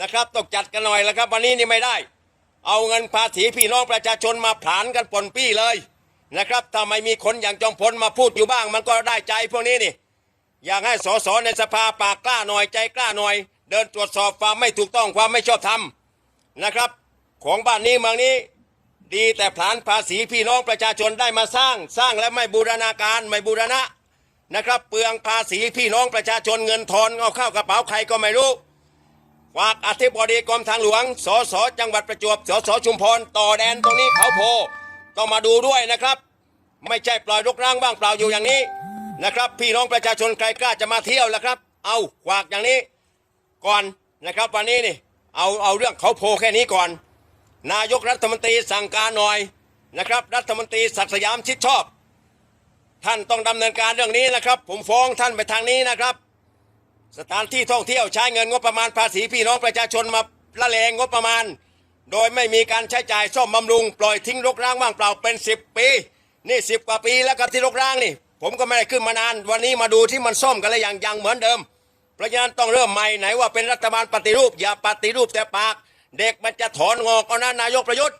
นะครับต้องจัดกันหน่อยแล้วครับ วันนี้นี่ไม่ได้ เอาเงินภาษีพี่น้องประชาชนมาผลานกันปนปี้เลยนะครับถ้าไม่มีคนอย่างจอมพลมาพูดอยู่บ้าง มันก็ได้ใจพวกนี้นี่อยากให้สสในสภาปากกล้าหน่อยใจกล้าหน่อย เดินตรวจสอบความไม่ถูกต้องความไม่ชอบธรรมนะครับ ของบ้านนี้เมืองนี้ ดีแต่ผลานภาษีพี่น้องประชาชนได้มาสร้าง สร้างและไม่บูรณาการไม่บูรณะนะครับ เปลืองภาษีพี่น้องประชาชนเงินทอนเอาเข้ากระเป๋าใครก็ไม่รู้ ฝากอธิบดีกรมทางหลวง สสจังหวัดประจวบ สสชุมพร ต่อแดนตรงนี้เขาโพ ต้องมาดูด้วยนะครับ ไม่ใช่ปล่อยรกร้างบ้างเปล่าอยู่อย่างนี้นะครับ พี่น้องประชาชนใครกล้าจะมาเที่ยวแล้วครับ เอาขวากอย่างนี้ก่อนนะครับวันนี้นี่เอาเอาเรื่องเขาโพแค่นี้ก่อน นายกรัฐมนตรีสั่งการหน่อยนะครับ รัฐมนตรีศักดิ์สยามชิดชอบ ท่านต้องดำเนินการเรื่องนี้นะครับ ผมฟ้องท่านไปทางนี้นะครับ สถานที่ท่องเที่ยวใช้เงินงบประมาณภาษีพี่น้องประชาชนมาละเลงงบประมาณ โดยไม่มีการใช้จ่ายซ่อมบำรุง ปล่อยทิ้งรกร้างว่างเปล่าเป็น 10 ปี นี่ 10 กว่าปีแล้วครับที่รกร้างนี่ ผมก็ไม่ได้ขึ้นมานาน วันนี้มาดูที่มันซ่อมกันแล้วอย่างยังเหมือนเดิมเพราะฉะนั้นต้องเริ่มใหม่ไหนว่าเป็นรัฐบาลปฏิรูป อย่าปฏิรูปแต่ปาก เด็กมันจะถอนงอกเอานะนายกประยุทธ์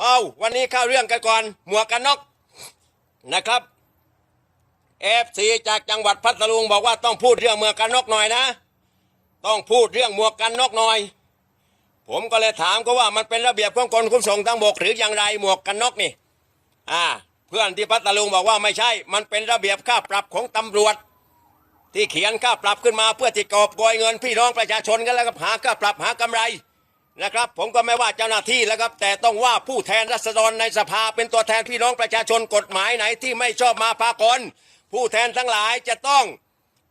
เอาวันนี้เข้าเรื่องกันก่อนหมวกกันน็อกนะครับ เอฟซีจากจังหวัดพัทลุงบอกว่าต้องพูดเรื่องหมวกกันนกหน่อยนะ ต้องพูดเรื่องหมวกกันนกหน่อย ผมก็เลยถามก็ว่ามันเป็นระเบียบของกรมขนส่งทางบกหรืออย่างไรหมวกกันนกนี่ อ่า เพื่อนที่พัทลุงบอกว่าไม่ใช่ มันเป็นระเบียบค่าปรับของตำรวจ ที่เขียนค่าปรับขึ้นมาเพื่อที่กอบโกยเงินพี่น้องประชาชนกันแล้วก็หาค่าปรับหากำไรนะครับ ผมก็ไม่ว่าเจ้าหน้าที่แล้วครับ แต่ต้องว่าผู้แทนรัษฎรในสภาเป็นตัวแทนพี่น้องประชาชนกฎหมายไหนที่ไม่ชอบมาพากล ผู้แทนทั้งหลายจะต้อง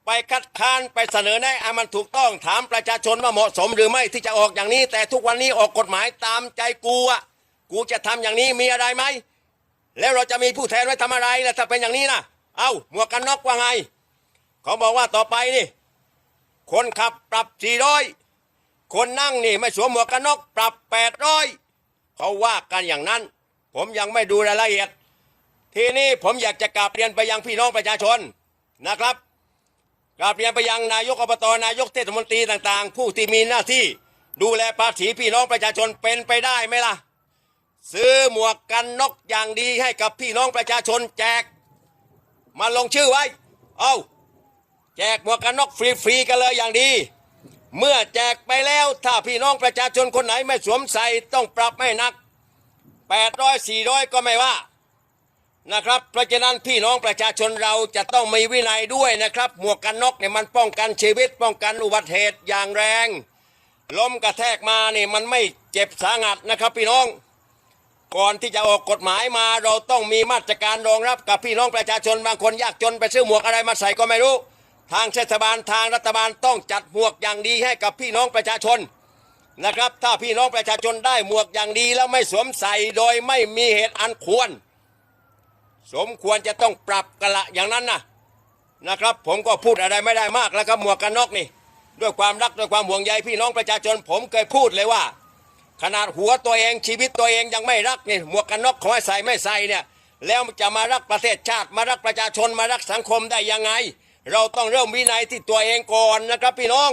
ไปคัดค้านไปเสนอแนะให้มันถูกต้องถามประชาชนว่าเหมาะสมหรือไม่ที่จะออกอย่างนี้ แต่ทุกวันนี้ออกกฎหมายตามใจกูอะกูจะทำอย่างนี้มีอะไรไหมแล้วเราจะมีผู้แทนไว้ทำอะไรล่ะถ้าเป็นอย่างนี้นะเอาหมวกกันน็อกว่าไง เขาบอกว่าต่อไปนี่ คนขับปรับ400คนนั่งนี่ไม่สวมหมวกกันน็อกปรับ800เขาว่ากันอย่างนั้น ผมยังไม่ดูรายละเอียด ทีนี้ผมอยากจะกราบเรียนไปยังพี่น้องประชาชนนะครับกราบเรียนไปยังนายกอบตนายกเทศมนตรีต่างๆ ผู้ที่มีหน้าที่ดูแลภาษีพี่น้องประชาชนเป็นไปได้ไหมล่ะ ซื้อหมวกกันน็อกอย่างดีให้กับพี่น้องประชาชนแจก มาลงชื่อไว้ เอาแจกหมวกกันน็อกฟรีๆกันเลยอย่างดี เมื่อแจกไปแล้วถ้าพี่น้องประชาชนคนไหนไม่สวมใส่ต้องปรับให้หนัก800 400 ก็ไม่ว่า นะครับ เพราะฉะนั้นพี่น้องประชาชนเราจะต้องมีวินัยด้วยนะครับ หมวกกันน็อกเนี่ยมันป้องกันชีวิต ป้องกันอุบัติเหตุอย่างแรง ล้มกระแทกมาเนี่ยมันไม่เจ็บสาหัสนะครับพี่น้อง ก่อนที่จะออกกฎหมายมาเราต้องมีมาตรการรองรับกับพี่น้องประชาชนบางคนยากจนไปซื้อหมวกอะไรมาใส่ก็ไม่รู้ ทางเทศบาลทางรัฐบาลต้องจัดหมวกอย่างดีให้กับพี่น้องประชาชนนะครับ ถ้าพี่น้องประชาชนได้หมวกอย่างดีแล้วไม่สวมใส่โดยไม่มีเหตุอันควร สมควรจะต้องปรับกันละอย่างนั้นนะนะครับ ผมก็พูดอะไรไม่ได้มากแล้วครับหมวกกันน็อกนี่ ด้วยความรักด้วยความห่วงใยพี่น้องประชาชน ผมเคยพูดเลยว่า ขนาดหัวตัวเองชีวิตตัวเองยังไม่รักนี่หมวกกันน็อกขอให้ใส่ไม่ใส่เนี่ยแล้วจะมารักประเทศชาติมารักประชาชนมารักสังคมได้ยังไง เราต้องเริ่มวินัยที่ตัวเองก่อนนะครับพี่น้อง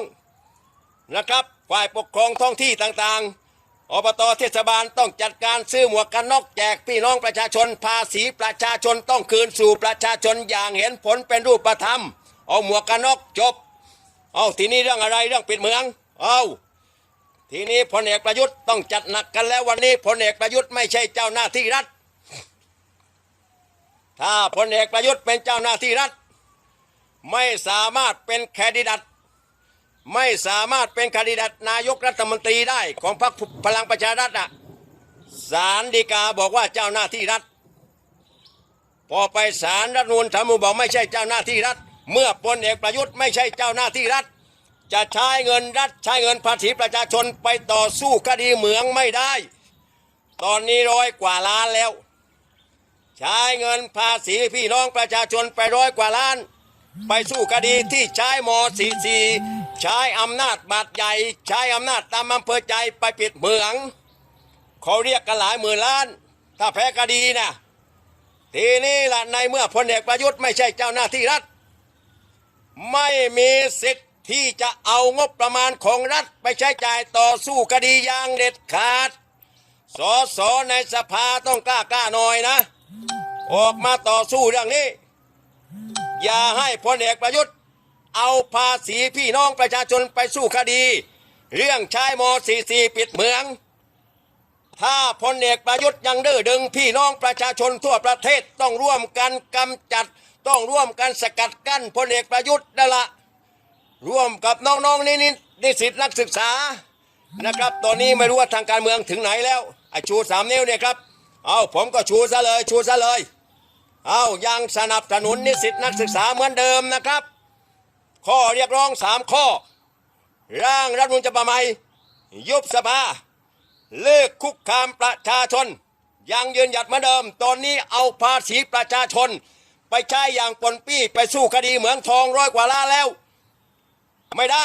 นะครับฝ่ายปกครองท้องที่ต่างๆ อบตเทศบาลต้องจัดการซื้อหมวกกันน็อกแจกพี่น้องประชาชน ภาษีประชาชนต้องคืนสู่ประชาชนอย่างเห็นผลเป็นรูปธรรม เอาหมวกกันน็อกจบ เอาทีนี้เรื่องอะไรเรื่องปิดเมือง เอาทีนี้พลเอกประยุทธ์ต้องจัดหนักกันแล้ววันนี้พลเอกประยุทธ์ไม่ใช่เจ้าหน้าที่รัฐ ถ้าพลเอกประยุทธ์เป็นเจ้าหน้าที่รัฐ ไม่สามารถเป็นแคนดิดัต ไม่สามารถเป็นคดิดัตนายกรัฐมนตรีได้ของพรรคพลังประชารัฐอะศาลฎีกาบอกว่าเจ้าหน้าที่รัฐ พอไปศาลรัฐมนูลธรรมนูญบอกไม่ใช่เจ้าหน้าที่รัฐ เมื่อพลเอกประยุทธ์ไม่ใช่เจ้าหน้าที่รัฐ จะใช้เงินรัฐใช้เงินภาษีประชาชนไปต่อสู้คดีเหมืองไม่ได้ ตอนนี้ร้อยกว่าล้านแล้ว ใช้เงินภาษีพี่น้องประชาชนไปร้อยกว่าล้าน ไปสู้คดีที่ใช้ม .44 ใช้อำนาจบาดใหญ่ ใช้อำนาจตามอำเภอใจไปปิดเมืองเขาเรียกกันหลายหมื่นล้าน ถ้าแพ้คดีนะทีนี้ล่ะในเมื่อพลเอกประยุทธ์ไม่ใช่เจ้าหน้าที่รัฐ ไม่มีสิทธิ์ที่จะเอางบประมาณของรัฐไปใช้จ่ายต่อสู้คดีอย่างเด็ดขาดสอสอในสภาต้องกล้ากล้าหน่อยนะ ออกมาต่อสู้เรื่องนี้ อย่าให้พลเอกประยุทธ์ เอาภาษีพี่น้องประชาชนไปสู้คดี เรื่องใช้ม .44 ปิดเมือง ถ้าพลเอกประยุทธ์ยังดื้อดึงพี่น้องประชาชนทั่วประเทศต้องร่วมกันกำจัด ต้องร่วมกันสกัดกั้นพลเอกประยุทธ์นั่นละร่วมกับน้องๆนี่นี่นิสิตนักศึกษานะครับ ตอนนี้ไม่รู้ว่าทางการเมืองถึงไหนแล้วไอ้ชูสามนิ้วเนี่ยครับ เอาผมก็ชูซะเลยชูซะเลย เอายังสนับสนุนนิสิตนักศึกษาเหมือนเดิมนะครับ ข้อเรียกร้องสามข้อ ร่างรัฐมนูญฉบับใหม่ยุบสภาเลิกคุกคามประชาชน ยังยืนหยัดเหมือนเดิม ตอนนี้เอาภาษีประชาชน ไปใช้อย่างปนปี้ไปสู้คดีเหมืองทองร้อยกว่าล้านแล้ว ไม่ได้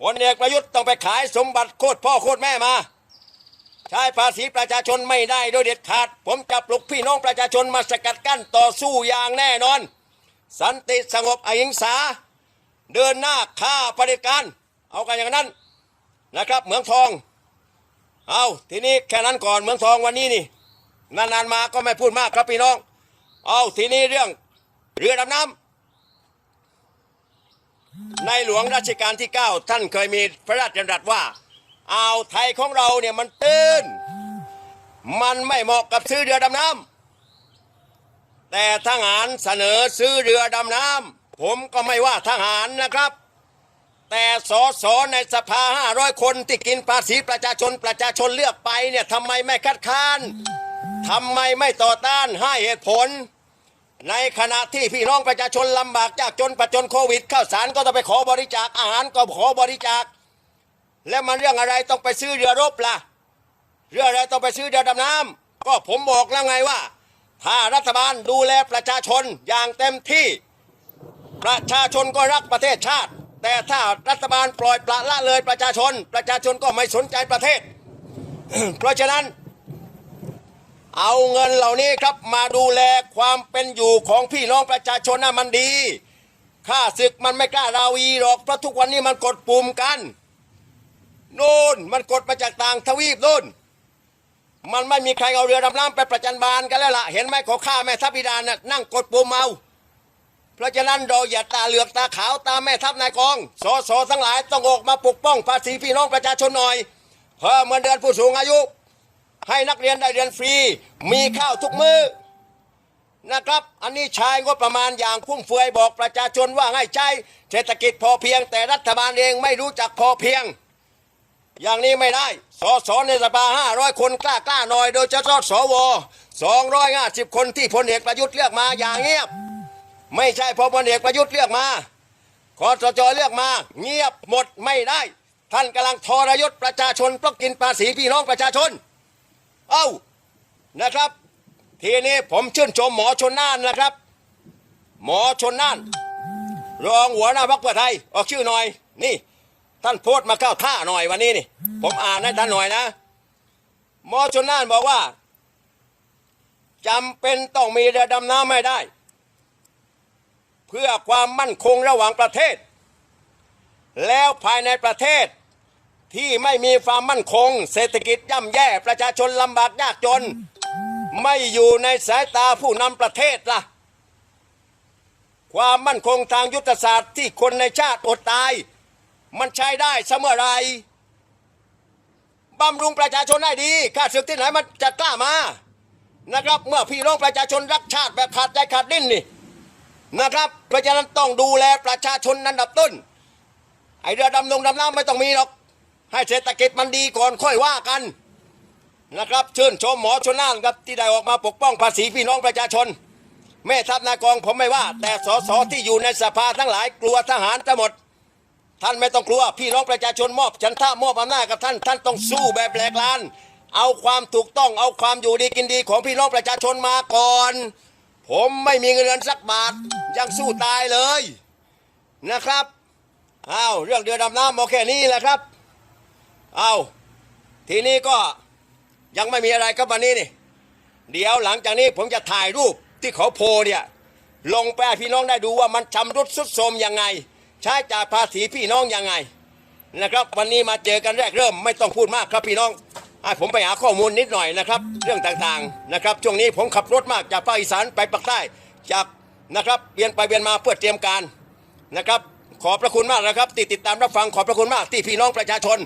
พลเอกประยุทธ์ต้องไปขายสมบัติโคตรพ่อโคตรแม่มา ใช้ภาษีประชาชนไม่ได้โดยเด็ดขาด ผมจะปลุกพี่น้องประชาชนมาสกัดกั้นต่อสู้อย่างแน่นอน สันติสงบอหิงสา เดินหน้าฆ่าปฏิการ เอากันอย่างนั้นนะครับเหมืองทอง เอาทีนี้แค่นั้นก่อนเมืองทองวันนี้นี่นานๆมาก็ไม่พูดมากครับพี่น้อง เอาทีนี้เรื่องเรือดำน้ำในหลวงรัชกาลที่ 9 ท่านเคยมีพระราชดำรัสว่าอ่าวไทยของเราเนี่ยมันตื้น มันไม่เหมาะกับซื้อเรือดำน้ำแต่ทหารเสนอซื้อเรือดำน้ำ ผมก็ไม่ว่าทหารนะครับ แต่สอสอในสภา 500 คนที่กินภาษีประชาชนประชาชนเลือกไปเนี่ยทำไมไม่คัดค้านทำไมไม่ต่อต้านให้เหตุผล ในขณะที่พี่น้องประชาชนลำบากจากจนประจนโควิดข้าวสารก็ต้องไปขอบริจาคอาหารก็ขอบริจาค แล้วมันเรื่องอะไรต้องไปซื้อเรือรบล่ะ เรื่องอะไรต้องไปซื้อเรือดำน้ำก็ผมบอกแล้วไงว่า ถ้ารัฐบาลดูแลประชาชนอย่างเต็มที่ ประชาชนก็รักประเทศชาติ แต่ถ้ารัฐบาลปล่อยปละละเลยประชาชน ประชาชนก็ไม่สนใจประเทศ เพราะฉะนั้นเอาเงินเหล่านี้ครับมาดูแลความเป็นอยู่ของพี่น้องประชาชนน่ะมันดีข้าศึกมันไม่กล้าราวีหรอกเพราะทุกวันนี้มันกดปุ่มกันโน่นมันกดมาจากต่างทวีปโน่นมันไม่มีใครเอาเรือดำน้ำไปประจันบานกันแล้วล่ะ เห็นไหมขอข้าแม่ทัพพิดานน่ะนั่งกดปุ่มเอา เพราะฉะนั้นเราอย่าตาเหลือกตาขาวตาแม่ทัพนายกองสอสอทั้งหลายต้องออกมาปกป้องภาษีพี่น้องประชาชนหน่อย เพิ่มเงินเดือนผู้สูงอายุ ให้นักเรียนได้เรียนฟรี มีข้าวทุกมือ้อนะครับ อันนี้ใช้งบประมาณอย่างพุ่มเฟือยบอกประชาชนว่าให้ใช้เศรษฐกิจพอเพียง แต่รัฐบาลเองไม่รู้จักพอเพียง อย่างนี้ไม่ได้ สสในสภาห้าร้อยคนกล้ากล้าหน่อย โดยเฉพาะสวสองร้อยห้าสิบคนที่พลเอกประยุทธ์เลือกมาอย่างเงียบ ไม่ใช่พอพลเอกประยุทธ์เลือกมาคอสชเลือกมา เงียบหมดไม่ได้ ท่านกำลังทรยศประชาชนเพราะกินภาษีพี่น้องประชาชน เอ้านะครับ ทีนี้ผมชื่นชมหมอชนน่านนะครับ หมอชนน่าน รองหัวหน้าพรรคเพื่อไทยออกชื่อหน่อยนี่ท่านโพสต์มาเข้าท่าหน่อยวันนี้นี่ ผมอ่านให้ท่านหน่อยนะ หมอชนน่านบอกว่าจำเป็นต้องมีเรือดำน้ำไม่ได้ เพื่อความมั่นคงระหว่างประเทศ แล้วภายในประเทศที่ไม่มีความมั่นคง เศรษฐกิจย่ำแย่ประชาชนลำบากยากจน ไม่อยู่ในสายตาผู้นำประเทศล่ะ ความมั่นคงทางยุทธศาสตร์ที่คนในชาติอดตาย มันใช้ได้เสมอไรบำรุงประชาชนได้ดีข้าศึกที่ไหนมันจะกล้ามา นะครับเมื่อพี่น้องประชาชนรักชาติแบบขาดใจขาดดิ้นนี่ นะครับ เพราะฉะนั้นต้องดูแลประชาชนนันดับต้น ไอเรือดำลงดำน้ำไม่ต้องมีหรอก ให้เศรษฐกิจมันดีก่อนค่อยว่ากันนะครับเชื่นชมหมอชนน่านครับที่ได้ออกมาปกป้องภาษีพี่น้องประชาชน แม่ทัพนายกองผมไม่ว่า แต่สสที่อยู่ในสภาทั้งหลายกลัวทหารทั้งหมด ท่านไม่ต้องกลัวพี่น้องประชาชนมอบฉันท่ามอบอำนาจกับท่านท่านต้องสู้แบบแหลกลาน เอาความถูกต้องเอาความอยู่ดีกินดีของพี่น้องประชาชนมาก่อน ผมไม่มีเงินเดือนสักบาทยังสู้ตายเลยนะครับอ้าวเรื่องเรือดำน้ำโอแค่นี้แหละครับเอาทีนี้ก็ยังไม่มีอะไรครับวันนี้นี่เดี๋ยวหลังจากนี้ผมจะถ่ายรูปที่เขาโพเนี่ยลงไปให้พี่น้องได้ดูว่ามันชำรุดสุดโทรมยังไง ใช้จ่ายภาษีพี่น้องยังไงนะครับ วันนี้มาเจอกันแรกเริ่มไม่ต้องพูดมากครับพี่น้อง ผมไปหาข้อมูลนิดหน่อยนะครับ เรื่องต่างๆนะครับช่วงนี้ผมขับรถมากจากภาคอีสานไปภาคใต้จากนะครับเวียนไปเวียนมาเพื่อเตรียมการนะครับ ขอบพระคุณมากนะครับติดติดตามรับฟังขอบพระคุณมากที่พี่น้องประชาชน